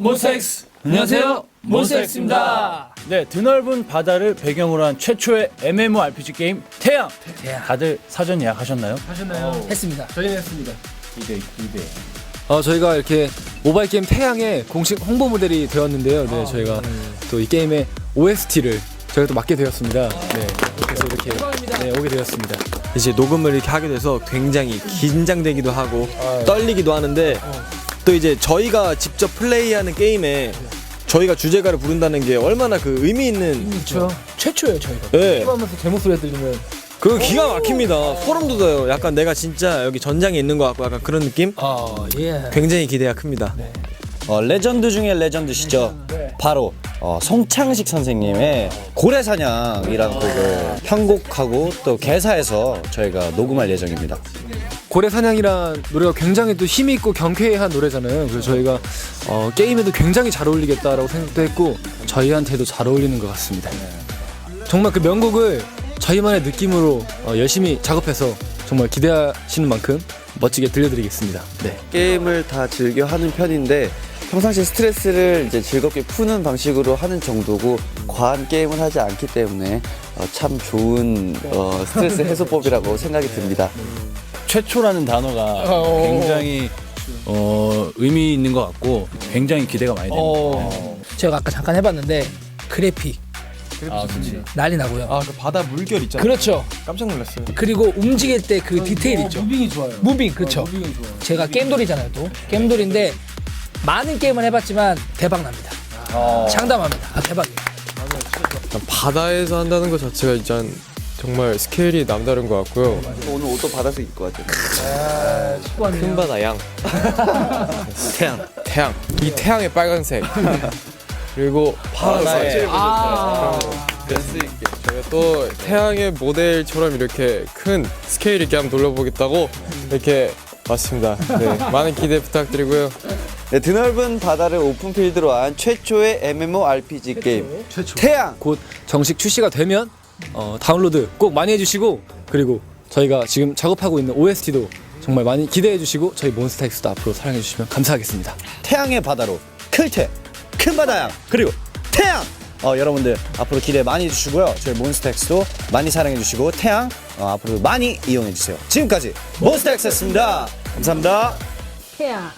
몬스타엑스 안녕하세요 몬스타엑스입니다 네, 드넓은 바다를 배경으로 한 최초의 MMORPG 게임 태양. 태양. 다들 사전 예약하셨나요? 하셨나요? 했습니다 저희는 했습니다. 기대, 기대. 어, 저희가 이렇게 모바일 게임 태양의 공식 홍보 모델이 되었는데요. 네, 저희가 또 이 게임의 OST를 저희가 또 맡게 되었습니다. 네, 그래서 이렇게 네, 오게 되었습니다. 이제 녹음을 이렇게 하게 돼서 굉장히 긴장되기도 하고 떨리기도 하는데 또 이제 저희가 직접 플레이하는 게임에 저희가 주제가를 부른다는 게 얼마나 그 의미 있는 그렇죠 최초예요 저희가. 예. 하면서 제 목소리 들리면. 그 기가 막힙니다. 소름 돋아요. 약간 내가 진짜 여기 전장에 있는 것 같고 약간 그런 느낌? 어예. 굉장히 기대가 큽니다. 어, 레전드 중에 레전드시죠. 바로 어, 송창식 선생님의 고래사냥이라는 곡을 편곡하고 또 개사해서 저희가 녹음할 예정입니다. 고래 사냥이란 노래가 굉장히 또 힘이 있고 경쾌한 노래잖아요. 그래서 저희가 어, 게임에도 굉장히 잘 어울리겠다라고 생각도 했고 저희한테도 잘 어울리는 것 같습니다. 정말 그 명곡을 저희만의 느낌으로 어, 열심히 작업해서 정말 기대하시는 만큼 멋지게 들려드리겠습니다. 네. 게임을 다 즐겨 하는 편인데 평상시 스트레스를 이제 즐겁게 푸는 방식으로 하는 정도고 과한 게임을 하지 않기 때문에 어, 참 좋은 어, 스트레스 해소법이라고 생각이 듭니다. 최초라는 단어가 굉장히 어, 의미 있는 것 같고 굉장히 기대가 많이 됩니다. 어, 제가 아까 잠깐 해봤는데 그래픽. 아, 그렇지. 난리 나고요. 아 그 바다 물결 있잖아요. 그렇죠. 깜짝 놀랐어요. 그리고 움직일 때 그 디테일 있죠. 무빙이 좋아요. 무빙 그렇죠 제가 게임돌이잖아요 또. 게임돌인데 많은 게임을 해봤지만 대박 납니다. 장담합니다. 아 대박이에요. 바다에서 한다는 것 자체가 일단 정말 스케일이 남다른 것 같고요. 오늘 옷도 받아서 입고 왔잖아요. 큰 바다 양. 태양. 태양. 이 태양의 빨간색. 그리고 파란색. 아 저희가 또 태양의 모델처럼 이렇게 큰 스케일 있게 한번 돌려보겠다고 이렇게 왔습니다. 네, 많은 기대 부탁드리고요. 네, 드넓은 바다를 오픈필드로 한 최초의 MMORPG 게임 태양 곧 정식 출시가 되면 어, 다운로드 꼭 많이 해주시고 그리고 저희가 지금 작업하고 있는 OST도 정말 많이 기대해 주시고 저희 몬스타엑스도 앞으로 사랑해 주시면 감사하겠습니다. 태양의 바다로 클테 큰 바다양 그리고 태양 어, 여러분들 앞으로 기대 많이 해주시고요. 저희 몬스타엑스도 많이 사랑해주시고 태양 어, 앞으로 많이 이용해주세요. 지금까지 몬스타엑스였습니다. 감사합니다. 태양